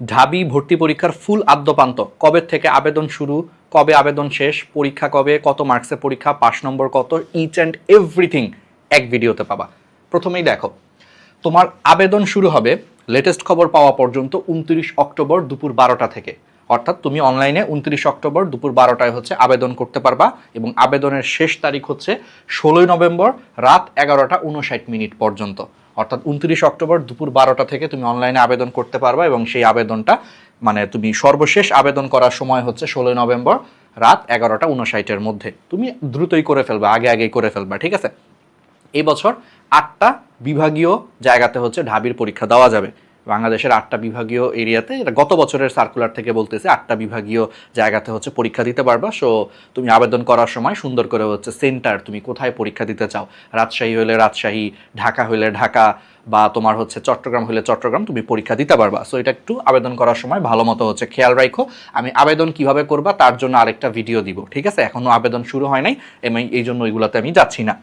ঢাবি ভর্তি পরীক্ষার ফুল আদ্যপান্ত। কবে থেকে আবেদন শুরু? কবে আবেদন শেষ? পরীক্ষা কবে? কত মার্কসের পরীক্ষা? পাস নম্বর কত? ইচ অ্যান্ড এভরিথিং এক ভিডিওতে পাবা। প্রথমেই দেখো, তোমার আবেদন শুরু হবে লেটেস্ট খবর পাওয়া পর্যন্ত উনত্রিশ অক্টোবর দুপুর বারোটা থেকে। অর্থাৎ তুমি অনলাইনে উনত্রিশ অক্টোবর দুপুর বারোটায় হচ্ছে আবেদন করতে পারবা এবং আবেদনের শেষ তারিখ হচ্ছে ষোলোই নভেম্বর রাত এগারোটা উনষাট মিনিট পর্যন্ত। অর্থাৎ উনত্রিশ অক্টোবর দুপুর বারোটা থেকে তুমি অনলাইনে আবেদন করতে পারবা এবং সেই আবেদনটা মানে তুমি সর্বশেষ আবেদন করার সময় হচ্ছে ষোলোই নভেম্বর রাত এগারোটা উনষাটের মধ্যে। তুমি দ্রুতই করে ফেলবা, আগে আগেই করে ফেলবা, ঠিক আছে? এই বছর আটটা বিভাগীয় জায়গাতে হচ্ছে ঢাবির পরীক্ষা দেওয়া যাবে। বাংলাদেশের আটটা বিভাগীয় এরিয়াতে, এটা গত বছরের সার্কুলার থেকে বলতেছে, আটটা বিভাগীয় জায়গাতে হচ্ছে পরীক্ষা দিতে পারবা। সো তুমি আবেদন করার সময় সুন্দর করে হচ্ছে সেন্টার তুমি কোথায় পরীক্ষা দিতে চাও? রাজশাহী হলে রাজশাহী, ঢাকা হলে ঢাকা, বা তোমার হচ্ছে চট্টগ্রাম হলে চট্টগ্রাম, তুমি পরীক্ষা দিতে পারবা। সো এটা একটু আবেদন করার সময় ভালো মতো হচ্ছে খেয়াল রাখো আমি আবেদন কীভাবে করবা, তার জন্য আরেকটা ভিডিও দিব, ঠিক আছে? এখনও আবেদন শুরু হয় নাই, আমি এই জন্য ওইগুলোতে আমি যাচ্ছি না।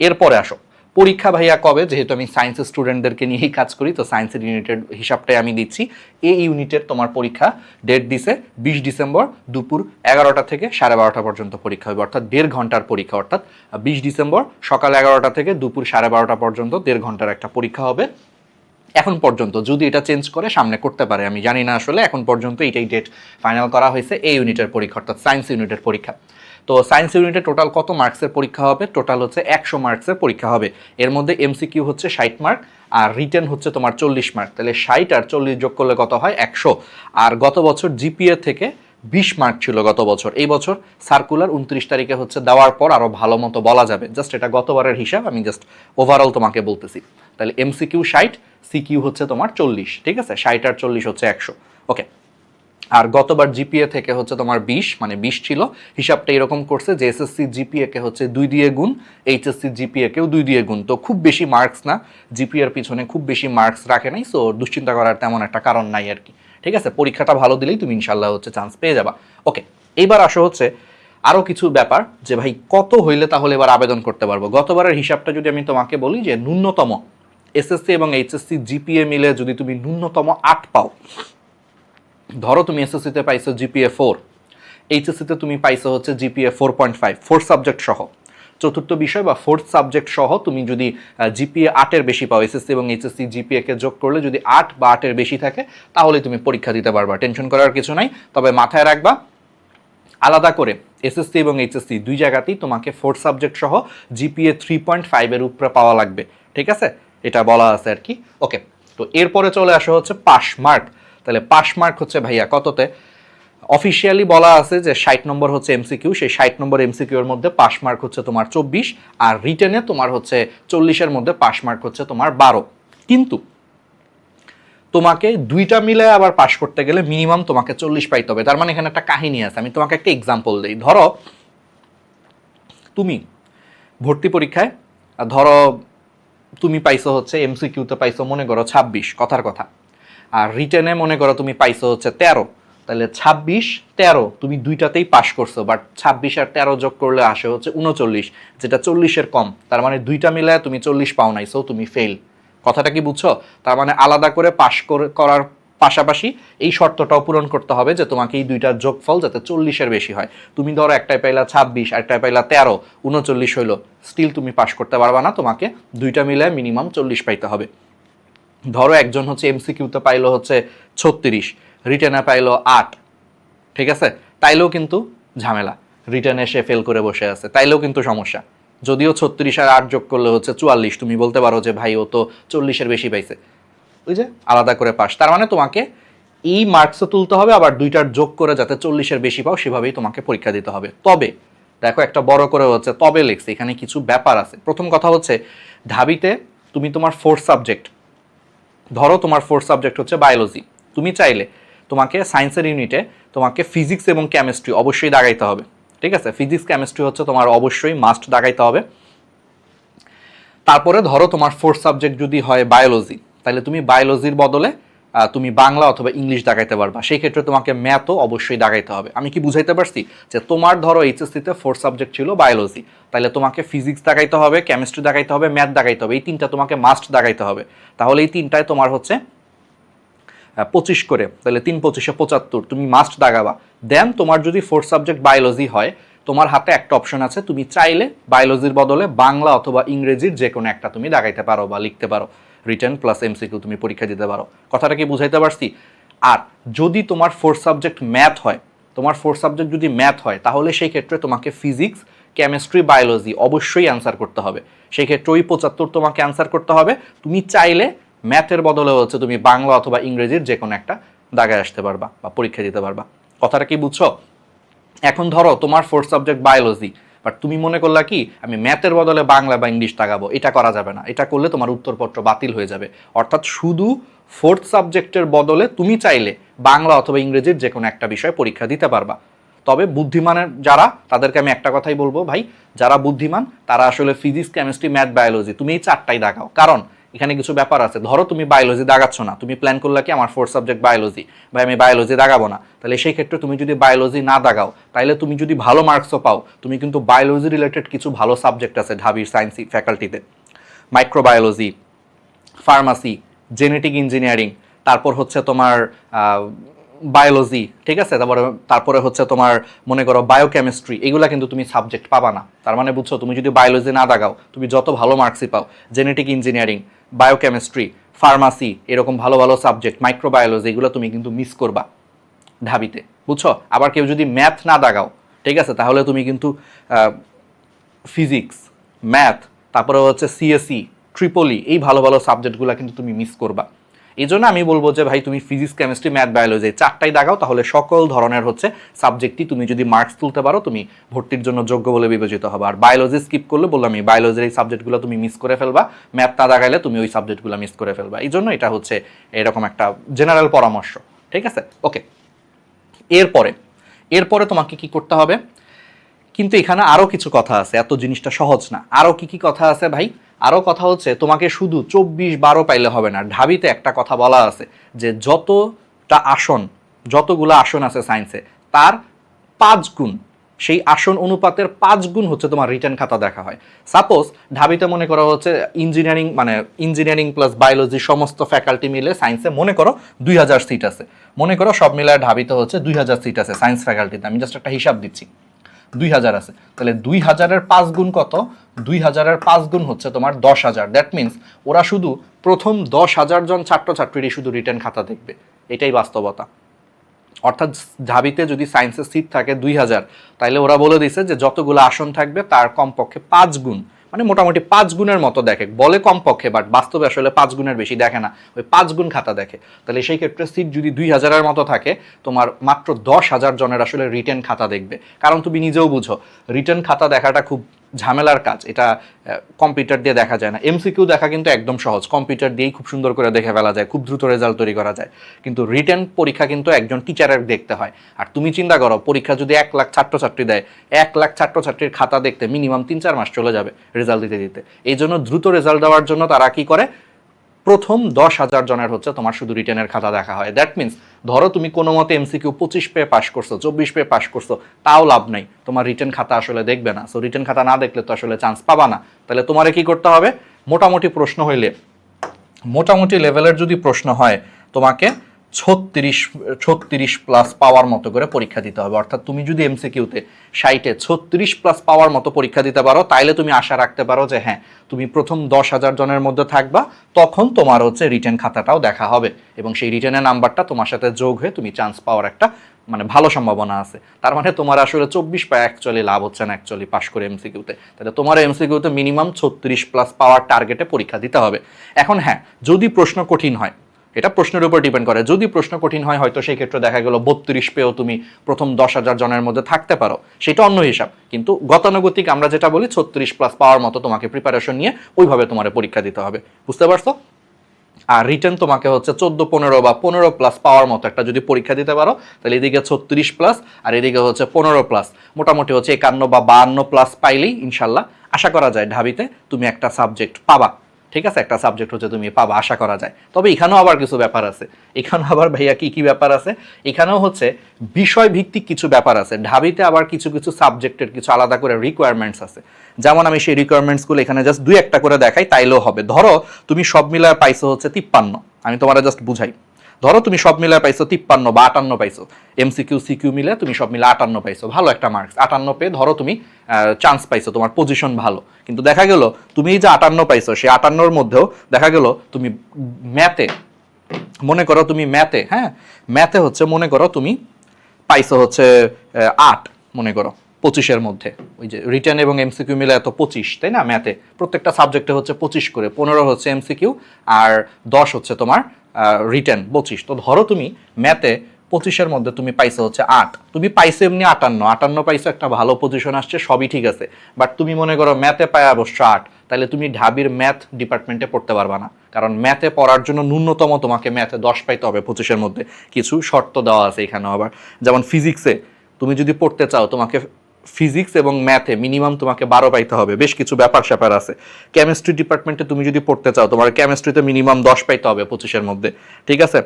এরপরে আসো। পরীক্ষা ভাইয়া কবে? যেহেতু আমি সায়েন্সের স্টুডেন্টদেরকে নিয়েই কাজ করি, তো সায়েন্সের ইউনিটের হিসাবটাই আমি দিচ্ছি। এই ইউনিটের তোমার পরীক্ষা ডেট দিছে বিশ ডিসেম্বর দুপুর এগারোটা থেকে সাড়ে বারোটা পর্যন্ত পরীক্ষা হবে, অর্থাৎ দেড় ঘণ্টার পরীক্ষা, অর্থাৎ বিশ ডিসেম্বর সকাল এগারোটা থেকে দুপুর সাড়ে বারোটা পর্যন্ত দেড় ঘণ্টার একটা পরীক্ষা হবে। এখন পর্যন্ত, যদি এটা চেঞ্জ করে সামনে করতে পারে, আমি জানি না আসলে, এখন পর্যন্ত এটাই ডেট ফাইনাল করা হয়েছে এই ইউনিটের পরীক্ষা, অর্থাৎ সায়েন্স ইউনিটের পরীক্ষা। তো সায়েন্স ইউনিটে টোটাল কত মার্কসের পরীক্ষা হবে? টোটাল হচ্ছে একশো মার্কসের পরীক্ষা হবে। এর মধ্যে এমসিকিউ হচ্ছে ষাট মার্ক আর রিটেন হচ্ছে তোমার চল্লিশ মার্ক তাহলে ষাট আর চল্লিশ যোগ করলে কত হয়? একশো। আর গত বছর জিপিএ থেকে বিশ মার্ক ছিল গত বছর। এই বছর সার্কুলার উনত্রিশ তারিখে হচ্ছে দেওয়ার পর আরও ভালো মতো বলা যাবে। জাস্ট এটা গতবারের হিসাব, আমি জাস্ট ওভারঅল তোমাকে বলতেছি। তাহলে এমসিকিউ ষাট সিকিউ হচ্ছে তোমার চল্লিশ। ঠিক আছে? ষাট আর চল্লিশ হচ্ছে একশো। ওকে আর গতবার জিপিএ থেকে হচ্ছে তোমার বিশ মানে বিশ ছিল। হিসাবটা এরকম করছে যে এসএসসি জিপিএ কে হচ্ছে দুই দিয়ে গুণ এইচএসসি জিপিএ কেও দুই দিয়ে গুণ। তো খুব বেশি মার্কস না জিপিএর পিছনে খুব বেশি মার্কস রাখে নাই সো দুশ্চিন্তা করার তেমন একটা কারণ নাই আর কি। ঠিক আছে? পরীক্ষাটা ভালো দিলেই তুমি ইনশাল্লাহ হচ্ছে চান্স পেয়ে যাবা। ওকে এইবার আসো হচ্ছে আরও কিছু ব্যাপার যে ভাই কত হইলে তাহলে এবার আবেদন করতে পারব। গতবারের হিসাবটা যদি আমি তোমাকে বলি যে ন্যূনতম এসএসসি এবং এইচএসসি জিপিএ মিলে যদি তুমি ন্যূনতম আট পাও ধরো তুমি এসএসসিতে পাইছো জিপিএ ফোর এইচএসসিতে তুমি পাইছো হচ্ছে GPA four point five four subject সহ। চতুর্থ বিষয় বা ফোর্থ সাবজেক্ট সহ তুমি যদি জিপিএ আটের বেশি পাও এসএসসি এবং এইচএসসি জিপিএকে যোগ করলে যদি আট বা আটের বেশি থাকে, তাহলে তুমি পরীক্ষা দিতে পারবা টেনশন করার কিছু নাই। তবে মাথায় রাখবা, আলাদা করে এসএসসি এবং এইচএসসি দুই জায়গাতেই তোমাকে ফোর্থ সাবজেক্ট সহ জিপিএ থ্রি পয়েন্ট ফাইভের উপরে পাওয়া লাগবে, ঠিক আছে? এটা বলা আছে আর কি। ওকে তো এরপরে চলে আসা হচ্ছে পাস মার্ক। তাহলে পাশ মার্ক হচ্ছে ভাইয়া কততে? অফিসিয়ালি বলা আছে যে ষাট নম্বর হচ্ছে এমসিকিউ সেই ষাট নম্বর এমসিকিউর মধ্যে পাশ মার্ক হচ্ছে তোমার চব্বিশ, আর রিটেনে তোমার হচ্ছে চল্লিশের মধ্যে পাশ মার্ক হচ্ছে তোমার বারো। কিন্তু তোমাকে দুইটা মিলে আবার পাশ করতে গেলে মিনিমাম তোমাকে চল্লিশ পাইতে হবে। তার মানে এখানে একটা কাহিনী আছে, আমি তোমাকে একটা এক্সাম্পল দিই। ধরো, তুমি ভর্তি পরীক্ষায়, ধরো তুমি পাইছো হচ্ছে এমসিকিউতে পাইছো মনে করো ছাব্বিশ, কথার কথা। আর রিটেনে মনে করো তুমি পাইছো হচ্ছে তেরো, তাহলে ছাব্বিশ, তেরো, তুমি দুইটাতেই পাশ করছ বাট ছাব্বিশ আর তেরো যোগ করলে আসে হচ্ছে উনচল্লিশ, যেটা চল্লিশের কম, তার মানে দুইটা মিলে তুমি চল্লিশ পাও নাই সো তুমি ফেল কথাটা কি বুঝছ? তার মানে আলাদা করে পাশ করে, করার পাশাপাশি এই শর্তটাও পূরণ করতে হবে যে তোমাকে এই দুইটার যোগফল যাতে চল্লিশের বেশি হয়। তুমি ধরো একটাই পাইলা ছাব্বিশ একটাই পাইলা তেরো, উনচল্লিশ হইল স্টিল তুমি পাশ করতে পারবা না, তোমাকে দুইটা মিলে মিনিমাম চল্লিশ পাইতে হবে। ধরো একজন হচ্ছে এমসিকিউতে পাইলো হচ্ছে ছত্রিশ রিটেনে পাইলো আট, ঠিক আছে? তাইলেও কিন্তু ঝামেলা। রিটার্নে সে ফেল করে বসে আছে, তাইলেও কিন্তু সমস্যা। যদিও ছত্রিশ আর আট যোগ করলে হচ্ছে চুয়াল্লিশ, তুমি বলতে পারো যে ভাই ও তো চল্লিশের বেশি পাইছে। ওই যে আলাদা করে পাস। তার মানে তোমাকে এই মার্কসও তুলতে হবে, আবার দুইটার যোগ করে যাতে চল্লিশের বেশি পাও, সেভাবেই তোমাকে পরীক্ষা দিতে হবে। তবে, দেখো একটা বড় করে হচ্ছে তবে লিখছে, এখানে কিছু ব্যাপার আছে। প্রথম কথা হচ্ছে, ঢাবিতে তুমি তোমার ফোর্থ সাবজেক্ট ধরো তোমার ফোর্থ সাবজেক্ট হচ্ছে বায়োলজি তুমি চাইলে তোমাকে সায়েন্সের ইউনিটে তোমাকে ফিজিক্স এবং কেমিস্ট্রি অবশ্যই দাগাইতে হবে। ঠিক আছে? ফিজিক্স কেমিস্ট্রি হচ্ছে তোমার অবশ্যই মাস্ট দাগাইতে হবে। তারপরে ধরো তোমার ফোর্থ সাবজেক্ট যদি হয় বায়োলজি তাহলে তুমি বায়োলজির বদলে তুমি বাংলা অথবা ইংলিশ দাগাইতে পারবা। সেই ক্ষেত্রে তোমাকে ম্যাথও অবশ্যই দাগাইতে হবে। আমি কি বুঝাইতে পারছি? যে তোমার ধরো এইচএসসিতে ফোর্থ সাবজেক্ট ছিল বায়োলজি তাহলে তোমাকে ফিজিক্স দাগাইতে হবে কেমিস্ট্রি দাগাইতে হবে ম্যাথ দাগাইতে হবে। এই তিনটা তোমাকে মাস্ট দাগাইতে হবে। তাহলে এই তিনটায় তোমার হচ্ছে পঁচিশ করে। তাহলে তিন পঁচিশে পঁচাত্তর। তুমি মাস্ট দাগাবা দেন তোমার যদি ফোর্থ সাবজেক্ট বায়োলজি হয়, তোমার হাতে একটা অপশন আছে। তুমি চাইলে বায়োলজির বদলে বাংলা অথবা ইংরেজির যে কোনো একটা তুমি দাগাইতে পারো বা লিখতে পারো। রিটার্ন প্লাস এমসিকিউ তুমি পরীক্ষা দিতে পারো। কথাটা কি বুঝাইতে পারছি? আর যদি তোমার ফোর্থ সাবজেক্ট ম্যাথ হয়, তোমার ফোর্থ সাবজেক্ট যদি ম্যাথ হয়, তাহলে সেই ক্ষেত্রে তোমাকে ফিজিক্স কেমিস্ট্রি বায়োলজি অবশ্যই অ্যান্সার করতে হবে। সেই ক্ষেত্রে ওই পঁচাত্তর তোমাকে অ্যান্সার করতে হবে। তুমি চাইলে ম্যাথের বদলে হচ্ছে তুমি বাংলা অথবা ইংরেজির যে কোনো একটা দাগায় আসতে পারবা বা পরীক্ষা দিতে পারবা। কথাটা কি বুঝছ? এখন ধরো তোমার ফোর্থ সাবজেক্ট বায়োলজি বাট তুমি মনে করলা কি? আমি ম্যাথের বদলে বাংলা বা ইংলিশ তাকাবো। এটা করা যাবে না। এটা করলে তোমার উত্তরপত্র বাতিল হয়ে যাবে। অর্থাৎ শুধু ফোর্থ সাবজেক্টের বদলে তুমি চাইলে বাংলা অথবা ইংরেজির যে কোনো একটা বিষয়ে পরীক্ষা দিতে পারবা। তবে বুদ্ধিমানের যারা, তাদেরকে আমি একটা কথাই বলব ভাই, যারা বুদ্ধিমান, তারা আসলে ফিজিক্স কেমিস্ট্রি ম্যাথ বায়োলজি তুমি এই চারটাই দেখাও। কারণ এখানে কিছু ব্যাপার আছে। ধরো তুমি বায়োলজি দাগাচ্ছ না। তুমি প্ল্যান করলে কি আমার ফোর্থ সাবজেক্ট বায়োলজি ভাই, আমি বায়োলজি দাগাবো না। তাহলে সেই ক্ষেত্রে তুমি যদি বায়োলজি না দাগাও, তাহলে তুমি যদি ভালো মার্কসও পাও, তুমি কিন্তু বায়োলজি রিলেটেড কিছু ভালো সাবজেক্ট আছে ঢাবির সায়েন্স ফ্যাকাল্টিতে মাইক্রোবায়োলজি ফার্মাসি জেনেটিক ইঞ্জিনিয়ারিং তারপর হচ্ছে তোমার বায়োলজি ঠিক আছে? তারপরে তারপরে হচ্ছে তোমার, মনে করো বায়োকেমিস্ট্রি এগুলা কিন্তু তুমি সাবজেক্ট পাবা না। তার মানে বুঝছ, তুমি যদি বায়োলজি না দাগাও, তুমি যত ভালো মার্কসই পাও জেনেটিক ইঞ্জিনিয়ারিং বায়োকেমিস্ট্রি ফার্মাসি এরকম ভালো ভালো সাবজেক্ট মাইক্রোবায়োলজি এগুলো তুমি কিন্তু মিস করবা ঢাবিতে, বুঝছ? আবার কেউ যদি ম্যাথ না দাগাও, ঠিক আছে? তাহলে তুমি কিন্তু ফিজিক্স ম্যাথ তারপরে হচ্ছে সিএসসি ট্রিপলি এই ভালো ভালো সাবজেক্টগুলো কিন্তু তুমি মিস করবা। এই জন্য আমি বলব যে ভাই, তুমি ফিজিক্স কেমিস্ট্রি ম্যাথ বায়োলজি চারটাই দাগাও, তাহলে সকল ধরনের হচ্ছে সাবজেক্টই তুমি যদি মার্কস তুলতে পারো, তুমি ভর্তির জন্য যোগ্য বলে বিবেচিত হবে। আর বায়োলজি স্কিপ করলে বললাম আমি বায়োলজির এই সাবজেক্টগুলো তুমি মিস করে ফেলবা ম্যাথ না দাগাইলে তুমি ওই সাবজেক্টগুলো মিস করে ফেলবা। এই জন্য এটা হচ্ছে এরকম একটা জেনারেল পরামর্শ, ঠিক আছে? ওকে এরপরে এরপরে তোমাকে কি করতে হবে? কিন্তু এখানে আরও কিছু কথা আছে, এত জিনিসটা সহজ না। আরও কি কি কথা আছে ভাই? আরও কথা হচ্ছে, তোমাকে শুধু চব্বিশ বারো পাইলে হবে না, ঢাবিতে একটা কথা বলা আছে যে যতটা আসন, যতগুলো আসন আছে সায়েন্সে তার পাঁচ গুণ, সেই আসন অনুপাতের পাঁচ গুণ হচ্ছে তোমার রিটার্ন খাতা দেখা হয়। সাপোজ ঢাবিতে মনে করা হচ্ছে ইঞ্জিনিয়ারিং মানে ইঞ্জিনিয়ারিং প্লাস বায়োলজি সমস্ত ফ্যাকাল্টি মিলে সায়েন্সে মনে করো দুই হাজার সিট আছে। মনে করো সব মিলায় ঢাবিতে হচ্ছে দুই হাজার সিট আছে সায়েন্স ফ্যাকাল্টিতে আমি জাস্ট একটা হিসাব দিচ্ছি। দুই হাজার আছে। তাহলে দুই হাজারের পাঁচ গুণ কত? দুই হাজারের পাঁচ গুণ হচ্ছে তোমার দশ হাজার। দ্যাট মিনস ওরা শুধু প্রথম দশ হাজার জন ছাত্রছাত্রীরই শুধু রিটার্ন খাতা দেখবে। এটাই বাস্তবতা। অর্থাৎ ঝাবিতে যদি সায়েন্সের সিট থাকে দুই হাজার তাহলে ওরা বলে দিছে যে যতগুলো আসন থাকবে তার কমপক্ষে পাঁচ গুণ। মানে মোটামুটি পাঁচ গুণের মতো দেখে। বলে কমপক্ষে বাট বাস্তবে আসলে পাঁচ গুণের বেশি দেখে না। ওই পাঁচ গুণ খাতা দেখে। তাহলে সেই ক্ষেত্রে সিট যদি দুই হাজারের মতো থাকে, তোমার মাত্র দশ হাজার জনের আসলে রিটার্ন খাতা দেখবে। কারণ তুমি নিজেও বুঝো রিটার্ন খাতা দেখাটা খুব ঝামেলার কাজ, এটা কম্পিউটার দিয়ে দেখা যায় না। এমসিকিউ দেখা কিন্তু একদম সহজ। কম্পিউটার দিয়েই খুব সুন্দর করে দেখে ফেলা যায়, খুব দ্রুত রেজাল্ট তৈরি করা যায়। কিন্তু রিটার্ন পরীক্ষা কিন্তু একজন টিচারের দেখতে হয়। আর তুমি চিন্তা করো, পরীক্ষা যদি এক লাখ ছাত্রছাত্রী দেয়, এক লাখ ছাত্রছাত্রীর খাতা দেখতে মিনিমাম তিন চার মাস চলে যাবে রেজাল্ট দিতে দিতে। এই জন্য দ্রুত রেজাল্ট দেওয়ার জন্য তারা কি করে? প্রথম দশ হাজার জনের হচ্ছে তোমার শুধু রিটার্নের খাতা দেখা হয়। দ্যাট মিনস ধরো তুমি কোনো মতে এমসিকিউ পঁচিশ পেয়ে পাশ করছ, চব্বিশ পেয়ে পাশ করছ, তাও লাভ নেই। তোমার রিটার্ন খাতা আসলে দেখবে না। সো রিটার্ন খাতা না দেখলে তো আসলে চান্স পাবা না। তাহলে তোমারে কি করতে হবে? মোটামুটি প্রশ্ন হইলে, মোটামুটি লেভেলের যদি প্রশ্ন হয় তোমাকে ছত্রিশ ছত্রিশ প্লাস পাওয়ার মতো করে পরীক্ষা দিতে হবে। অর্থাৎ তুমি যদি এমসিকিউতে ষাটে ছত্রিশ প্লাস পাওয়ার মতো পরীক্ষা দিতে পারো, তাইলে তুমি আশা রাখতে পারো যে হ্যাঁ তুমি প্রথম দশ হাজার জনের মধ্যে থাকবা, তখন তোমার হচ্ছে রিটার্ন খাতাটাও দেখা হবে এবং সেই রিটার্নের নাম্বারটা তোমার সাথে যোগ হয়ে তুমি চান্স পাওয়ার একটা মানে ভালো সম্ভাবনা আছে। তার মানে তোমার আসলে চব্বিশ পায় অ্যাকচুয়ালি লাভ হচ্ছে না অ্যাকচুয়ালি পাশ করে এমসিকিউতে তাহলে তোমার এমসিকিউতে মিনিমাম ছত্রিশ প্লাস পাওয়ার টার্গেটে পরীক্ষা দিতে হবে। এখন হ্যাঁ যদি প্রশ্ন কঠিন হয় এটা প্রশ্নের উপর ডিপেন্ড করে। যদি প্রশ্ন কঠিন হয়, হয়তো সেই ক্ষেত্রে দেখা গেল বত্রিশ পেয়েও তুমি প্রথম দশ হাজার জনের মধ্যে থাকতে পারো। সেটা অন্য হিসাব। কিন্তু গতানুগতিক আমরা যেটা বলি, ছত্রিশ প্লাস পাওয়ার মতো তোমাকে প্রিপারেশন নিয়ে ওইভাবে তোমার পরীক্ষা দিতে হবে। বুঝতে পারছ? আর রিটার্ন তোমাকে হচ্ছে চোদ্দ, পনেরো বা পনেরো প্লাস পাওয়ার মতো একটা যদি পরীক্ষা দিতে পারো, তাহলে এদিকে ছত্রিশ প্লাস আর এদিকে হচ্ছে পনেরো প্লাস মোটামুটি হচ্ছে একান্ন বা বাহান্ন প্লাস পাইলেই ইনশাল্লাহ আশা করা যায় ঢাবিতে তুমি একটা সাবজেক্ট পাবা। ঠিক আছে? একটা সাবজেক্ট হচ্ছে তুমি পাবা, আশা করা যায়। তবে এখানেও আবার কিছু ব্যাপার আছে। এখানেও আবার ভাইয়া কি কি ব্যাপার আছে? এখানেও হচ্ছে বিষয় ভিত্তিক কিছু ব্যাপার আছে। ঢাবিতে আবার কিছু কিছু সাবজেক্টের কিছু আলাদা করে রিকোয়ারমেন্টস আছে। যেমন আমি সেই রিকোয়ারমেন্টসগুলো এখানে জাস্ট দুই একটা করে দেখাই, তাইলেও হবে। ধরো, তুমি সব মিলায় পাইছো হচ্ছে তিপ্পান্ন। আমি তোমার জাস্ট বুঝাই। ধরো তুমি সব মিলে পাইছো তিপ্পান্ন বা আটান্ন পাইছো। এমসিকিউ সিকিউ মিলে তুমি সব মিলে আটান্ন পাইছো। ভালো একটা মার্কস আটান্ন পেয়ে ধরো তুমি চান্স পাইছো, তোমার পজিশন ভালো। কিন্তু দেখা গেল, তুমি যে আটান্ন পাইছো, সেই আটান্নর মধ্যেও দেখা গেল, তুমি ম্যাথে মনে করো তুমি ম্যাথে হ্যাঁ? ম্যাথে হচ্ছে মনে করো তুমি পাইছো হচ্ছে আট, মনে করো, পঁচিশের মধ্যে। ওই যে রিটার্ন এবং এমসিকিউ মিলে এত পঁচিশ, তাই না ম্যাথে প্রত্যেকটা সাবজেক্টে হচ্ছে পঁচিশ করে। পনেরো হচ্ছে এমসিকিউ আর দশ হচ্ছে তোমার রিটার্ন পঁচিশ তো ধরো তুমি ম্যাথে পঁচিশের মধ্যে তুমি পাইছো হচ্ছে আট। তুমি পাইছো এমনি আটান্ন। আটান্ন পাইছো একটা ভালো পজিশন আসছে, সবই ঠিক আছে। বাট তুমি মনে করো ম্যাথে পায় অবশ্য আট। তাহলে তুমি ঢাবির ম্যাথ ডিপার্টমেন্টে পড়তে পারবা না। কারণ ম্যাথে পড়ার জন্য ন্যূনতম তোমাকে ম্যাথে দশ পাইতে হবে পঁচিশের মধ্যে। কিছু শর্ত দেওয়া আছে এখানে আবার। যেমন ফিজিক্সে তুমি যদি পড়তে চাও, তোমাকে ফিজিক্স এবং ম্যাথে মিনিমাম তোমাকে বারো পাইতে হবে। বেশ কিছু ব্যাপার স্যাপার আছে। কেমিস্ট্রি ডিপার্টমেন্টে তুমি যদি পড়তে চাও, তোমার কেমিস্ট্রিতে মিনিমাম দশ পাইতে হবে পঁচিশের মধ্যে। ঠিক আছে?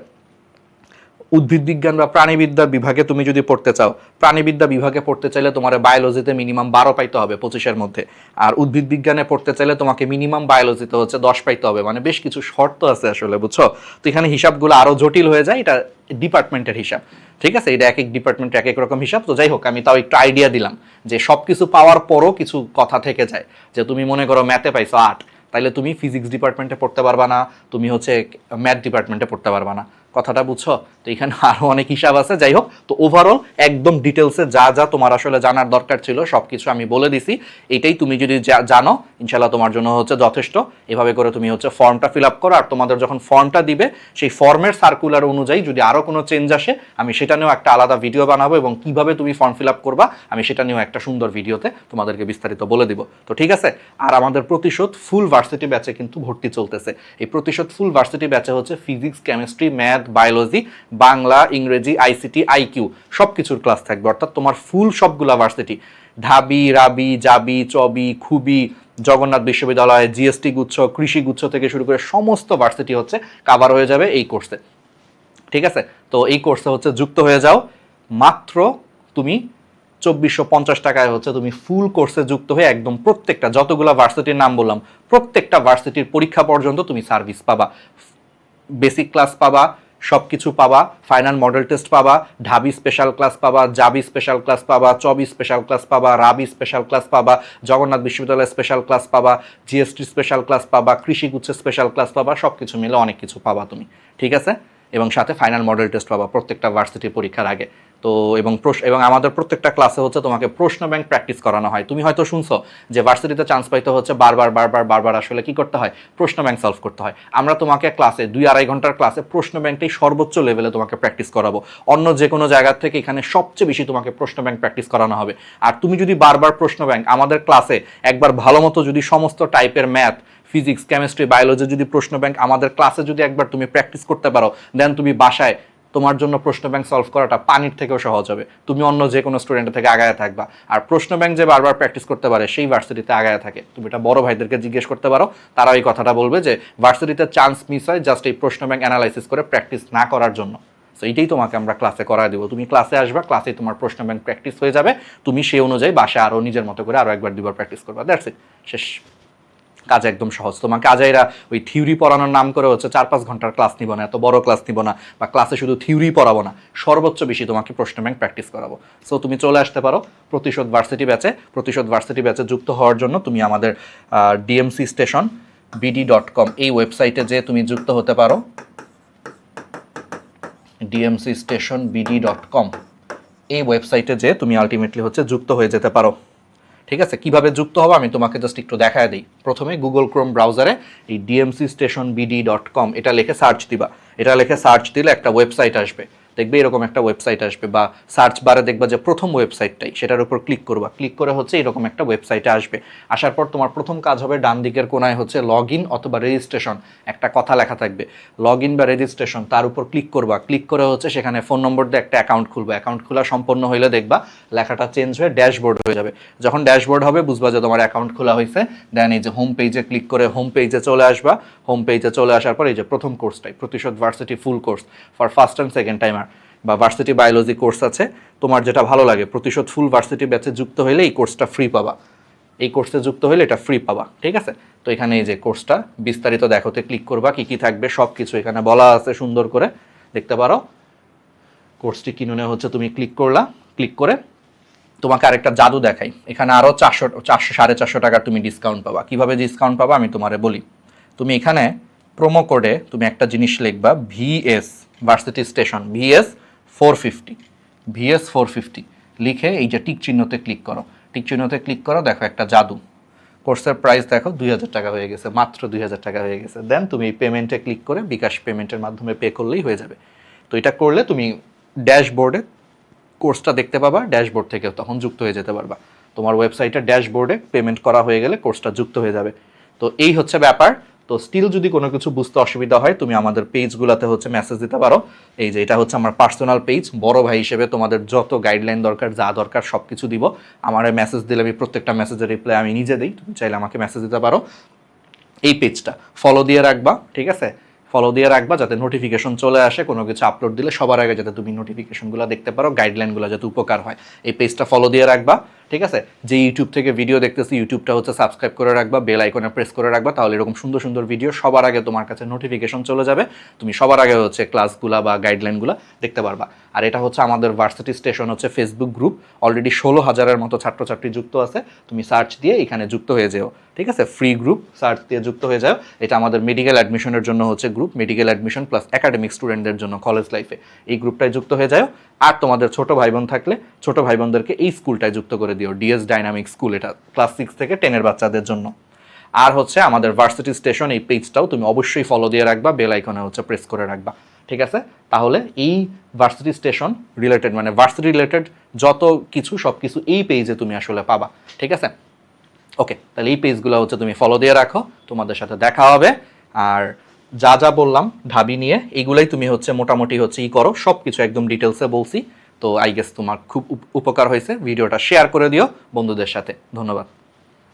উদ্ভিদ বিজ্ঞান বা প্রাণীবিদ্যা বিভাগে তুমি যদি পড়তে চাও, প্রাণীবিদ্যা বিভাগে পড়তে চাইলে তোমার বায়োলজিতে মিনিমাম বারো পাইতে হবে পঁচিশের মধ্যে। আর উদ্ভিদ বিজ্ঞানে পড়তে চাইলে তোমাকে মিনিমাম বায়োলজিতে হচ্ছে দশ পাইতে হবে। মানে বেশ কিছু শর্ত আছে আসলে, বুঝছ? তো এখানে হিসাবগুলো আরও জটিল হয়ে যায়। এটা ডিপার্টমেন্টের হিসাব। ঠিক আছে? এটা এক এক ডিপার্টমেন্টের এক এক রকম হিসাব। তো যাই হোক, আমি তাও একটু আইডিয়া দিলাম যে সব কিছু পাওয়ার পরও কিছু কথা থেকে যায়। যে তুমি মনে করো ম্যাথে পাইছো আর্ট তাইলে তুমি ফিজিক্স ডিপার্টমেন্টে পড়তে পারবা না, তুমি হচ্ছে ম্যাথ ডিপার্টমেন্টে পড়তে পারবা না। কথাটা বুঝছ? তো এখানে আরও অনেক হিসাব আছে। যাই হোক, তো ওভারঅল একদম ডিটেলসে যা যা তোমার আসলে জানার দরকার ছিল সব কিছু আমি বলে দিছি। এটাই তুমি যদি জানো ইনশাল্লাহ তোমার জন্য হচ্ছে যথেষ্ট। এভাবে করে তুমি হচ্ছে ফর্মটা ফিল আপ করো, আর তোমাদের যখন ফর্মটা দিবে, সেই ফর্মের সার্কুলার অনুযায়ী যদি আরও কোনো চেঞ্জ আসে, আমি সেটা নিয়েও একটা আলাদা ভিডিও বানাবো এবং কীভাবে তুমি ফর্ম ফিল আপ করবা, আমি সেটা নিয়েও একটা সুন্দর ভিডিওতে তোমাদেরকে বিস্তারিত বলে দিব। তো ঠিক আছে? আর আমাদের প্রতিশোধ ফুল ভার্সিটি ব্যাচে কিন্তু ভর্তি চলতেছে। এই প্রতিশোধ ফুল ভার্সিটি ব্যাচে হচ্ছে physics chemistry math biology Bangla, ইংরেজি আইসিটি আইকিউ সব কিছুর ক্লাস থাকবে। অর্থাৎ তোমার ফুল সবগুলা ভার্সিটি ঢাবি রাবি, জাবি, চবি খুবই জগন্নাথ বিশ্ববিদ্যালয় জিএসটি গুচ্ছ, কৃষি গুচ্ছ থেকে শুরু করে সমস্ত ভার্সিটি হচ্ছে কাভার হয়ে যাবে এই কোর্সে ঠিক আছে? তো এই কোর্সে হচ্ছে যুক্ত হয়ে যাও। মাত্র তুমি চব্বিশশো পঞ্চাশ টাকায় হচ্ছে তুমি ফুল কোর্সে যুক্ত হয়ে একদম প্রত্যেকটা যতগুলো ভার্সিটির নাম বললাম, প্রত্যেকটা ভার্সিটির পরীক্ষা পর্যন্ত তুমি সার্ভিস পাবা। বেসিক ক্লাস পাবা সব কিছু পাবা ফাইনাল মডেল টেস্ট পাবা, ঢাবি স্পেশাল ক্লাস পাবা, জাবি স্পেশাল ক্লাস পাবা, চবি স্পেশাল ক্লাস পাবা, রাবি স্পেশাল ক্লাস পাবা, জগন্নাথ বিশ্ববিদ্যালয় স্পেশাল ক্লাস পাবা জিএসটি স্পেশাল ক্লাস পাবা কৃষি গুচ্ছে স্পেশাল ক্লাস পাবা সব কিছু মিলে অনেক কিছু পাবা তুমি, ঠিক আছে? এবং সাথে ফাইনাল মডেল টেস্ট পাবা প্রত্যেকটা ভার্সিটি পরীক্ষার আগে। তো এবং এবং আমাদের প্রত্যেকটা ক্লাসে হচ্ছে তোমাকে প্রশ্ন ব্যাংক প্র্যাকটিস করানো হয়। তুমি হয়তো শুনছো যে ভার্সিটিতে চান্স পাইতে হচ্ছে বারবার বারবার বারবার আসলে কি করতে হয়? প্রশ্ন ব্যাংক সলভ করতে হয়। আমরা তোমাকে ক্লাসে দুই আড়াই ঘণ্টার ক্লাসে প্রশ্ন ব্যাংকটাই সর্বোচ্চ লেভেলে তোমাকে প্র্যাকটিস করাবো। অন্য যে কোনো জায়গার থেকে এখানে সবচেয়ে বেশি তোমাকে প্রশ্ন ব্যাংক প্র্যাকটিস করানো হবে। আর তুমি যদি বারবার প্রশ্ন ব্যাংক আমাদের ক্লাসে একবার ভালো মতো যদি সমস্ত টাইপের ম্যাথ ফিজিক্স কেমিস্ট্রি বায়োলজি যদি প্রশ্ন ব্যাংক আমাদের ক্লাসে যদি একবার তুমি প্র্যাকটিস করতে পারো দেন তুমি বাসায় তোমার জন্য প্রশ্ন ব্যাংক সলভ করাটা পানির থেকেও সহজ হবে। তুমি অন্য যে কোনো স্টুডেন্টের থেকে আগায় থাকবা। আর প্রশ্ন ব্যাংক যে বারবার প্র্যাকটিস করতে পারে, সেই ভার্সিটিতে আগায় থাকে। তুমি এটা বড় ভাইদেরকে জিজ্ঞেস করতে পারো, তারা এই কথাটা বলবে যে ভার্সিটিতে চান্স মিস হয় জাস্ট এই প্রশ্ন ব্যাংক অ্যানালাইসিস করে প্র্যাকটিস না করার জন্য। তো এইটাই তোমাকে আমরা ক্লাসে করা দেবো। তুমি ক্লাসে আসবা ক্লাসে তোমার প্রশ্ন ব্যাংক প্র্যাকটিস হয়ে যাবে। তুমি সেই অনুযায়ী বাসায় আরও নিজের মতো করে আরও একবার দুবার প্র্যাকটিস করবা। দ্যাটস ইট শেষ। কাজ একদম সহজ। তোমাকে আজাইরা ওই থিওরি পড়ানোর নাম করে হচ্ছে চার পাঁচ ঘণ্টার ক্লাস নিব না, এত বড় ক্লাস নিব না, বা ক্লাসে শুধু থিওরি পড়াবো না, সর্বোচ্চ বেশি তোমাকে প্রশ্ন ব্যাংক প্র্যাকটিস করাবো। সো তুমি চলে আসতে পারো প্রতিশোধ ভার্সিটি ব্যাচে প্রতিশোধ ভার্সিটি ব্যাচে যুক্ত হওয়ার জন্য তুমি আমাদের DMC station BD dot com এই ওয়েবসাইটে যে তুমি যুক্ত হতে পারো। DMC station BD dot com এই ওয়েবসাইটে যে তুমি আলটিমেটলি হচ্ছে যুক্ত হয়ে যেতে পারো। ঠিক আছে? কীভাবে যুক্ত হবে? আমি তোমাকে জাস্ট একটু দেখায় দিই। প্রথমে গুগল ক্রোম ব্রাউজারে এই DMC station BD dot com এটা লিখে সার্চ দিবা। এটা লিখে সার্চ দিলে একটা ওয়েবসাইট আসবে। দেখবে এরকম একটা ওয়েবসাইট আসবে বা সার্চ বারে দেখবা যে প্রথম ওয়েবসাইটটাই সেটার উপর ক্লিক করবা। ক্লিক করে হচ্ছে এরকম একটা ওয়েবসাইটে আসবে। আসার পর তোমার প্রথম কাজ হবে ডান দিকের কোনায় হচ্ছে লগ ইন অথবা রেজিস্ট্রেশন একটা কথা লেখা থাকবে। লগ ইন বা রেজিস্ট্রেশন তার উপর ক্লিক করবা। ক্লিক করে হচ্ছে সেখানে ফোন নম্বর দিয়ে একটা অ্যাকাউন্ট খুলবে। অ্যাকাউন্ট খোলা সম্পন্ন হইলে দেখবা লেখাটা চেঞ্জ হয়ে ড্যাশবোর্ড হয়ে যাবে। যখন ড্যাশবোর্ড হবে, বুঝবা যে তোমার অ্যাকাউন্ট খোলা হয়েছে দেন এই যে হোম পেজে ক্লিক করে হোম পেজে চলে আসবা। হোম পেজে চলে আসার পর এই যে প্রথম কোর্সটাই প্রতিশোধ varsity full course for first and second timer বা ভার্সিটি বায়োলজি কোর্স আছে, তোমার যেটা ভালো লাগে, প্রতিশোধ ফুল ভার্সিটি ব্যাচে যুক্ত হইলে এই কোর্সটা ফ্রি পাবা। এই কোর্সে যুক্ত হলে এটা ফ্রি পাবা, ঠিক আছে? তো এখানে এই যে কোর্সটা বিস্তারিত দেখোতে ক্লিক করবা, কি কি থাকবে সব কিছু এখানে বলা আছে সুন্দর করে, দেখতে পারো? কোর্সটি কিনুনে হচ্ছে, তুমি ক্লিক করলা ক্লিক করে তোমাকে আরেকটা জাদু দেখাই। এখানে আরও চারশো চারশো, সাড়ে চারশো টাকার তুমি ডিসকাউন্ট পাবা। কীভাবে ডিসকাউন্ট পাবা, আমি তোমারে বলি। তুমি এখানে প্রোমো কোডে তুমি একটা জিনিস লিখবা VS varsity station VS four fifty, VS four fifty, লিখে এই যে টিক চিহ্নতে ক্লিক করো। টিক চিহ্নতে ক্লিক করো, দেখো একটা জাদু। কোর্সের প্রাইস দেখো, দুই হাজার টাকা হয়ে গেছে, মাত্র দুই হাজার টাকা হয়ে গেছে। দেন তুমি এই পেমেন্টে ক্লিক করে বিকাশ পেমেন্টের মাধ্যমে পে করলেই হয়ে যাবে। তো এটা করলে তুমি ড্যাশবোর্ডে কোর্সটা দেখতে পাবা, ড্যাশবোর্ড থেকে তখন যুক্ত হয়ে যেতে পারবা। তোমার ওয়েবসাইটে ড্যাশবোর্ডে পেমেন্ট করা হয়ে গেলে কোর্সটা যুক্ত হয়ে যাবে। তো এই হচ্ছে ব্যাপার। তো স্টিল যদি কোনো কিছু বুঝতে অসুবিধা হয়, তুমি আমাদের পেজগুলোতে হচ্ছে মেসেজ দিতে পারো। এই যে এটা হচ্ছে আমার পার্সোনাল পেজ বড় ভাই হিসেবে তোমাদের যত গাইডলাইন দরকার, যা দরকার সব কিছু দিব। আমার মেসেজ দিলে আমি প্রত্যেকটা মেসেজের রিপ্লাই আমি নিজে দিই, তুমি চাইলে আমাকে মেসেজ দিতে পারো। এই পেজটা ফলো দিয়ে রাখবা, ঠিক আছে? ফলো দিয়ে রাখবা যাতে নোটিফিকেশন চলে আসে, কোনো কিছু আপলোড দিলে সবার আগে যাতে তুমি নোটিফিকেশনগুলো দেখতে পারো গাইডলাইনগুলো যাতে উপকার হয়। এই পেজটা ফলো দিয়ে রাখবা। ঠিক আছে? যে ইউটিউব থেকে ভিডিও দেখতেছি ইউটিউবটা হচ্ছে সাবস্ক্রাইব করে রাখবা বেল আইকনে প্রেস করে রাখবা, তাহলে এরকম সুন্দর সুন্দর ভিডিও সবার আগে তোমার কাছে নোটিফিকেশন চলে যাবে। তুমি সবার আগে হচ্ছে ক্লাসগুলা বা গাইডলাইনগুলো দেখতে পারবা। আর এটা হচ্ছে আমাদের ভার্সিটি স্টেশন হচ্ছে ফেসবুক গ্রুপ অলরেডি ষোলো হাজারের মতো ছাত্রছাত্রী যুক্ত আছে। তুমি সার্চ দিয়ে এখানে যুক্ত হয়ে যেও। ঠিক আছে? ফ্রি গ্রুপ সার্চ দিয়ে যুক্ত হয়ে যাও। এটা আমাদের মেডিকেল অ্যাডমিশনের জন্য হচ্ছে group medical admission plus academic স্টুডেন্টদের জন্য কলেজ লাইফে এই গ্রুপটায় যুক্ত হয়ে যাও। আর তোমাদের ছোট ভাই বোন থাকলে ছোট ভাই বোনদেরকে এই স্কুলটায় যুক্ত করে দিও ডিএস ডাইনামিক স্কুল এটা ক্লাস সিক্স থেকে টেনের বাচ্চাদের জন্য। আর হচ্ছে আমাদের ভার্সিটি স্টেশন এই পেজটাও তুমি অবশ্যই ফলো দিয়ে রাখবা বেল আইকনে হচ্ছে প্রেস করে রাখবা। ঠিক আছে? তাহলে এই ভার্সিটি স্টেশন রিলেটেড মানে ভার্সিটি রিলেটেড যত কিছু সব কিছু এই পেজে তুমি আসলে পাবা। ঠিক আছে? ওকে তাহলে এই পেজগুলো হচ্ছে তুমি ফলো দিয়ে রাখো। তোমাদের সাথে দেখা হবে। আর যা যা বললাম, ঢাবি নিয়ে, এগুলাই তুমি হচ্ছে মোটামুটি হচ্ছে ই করো সব কিছু একদম ডিটেলসে বলছি। তো আই গেস তোমার খুব উপ- উপকার হয়েছে, ভিডিওটা শেয়ার করে দিও বন্ধুদের সাথে। ধন্যবাদ।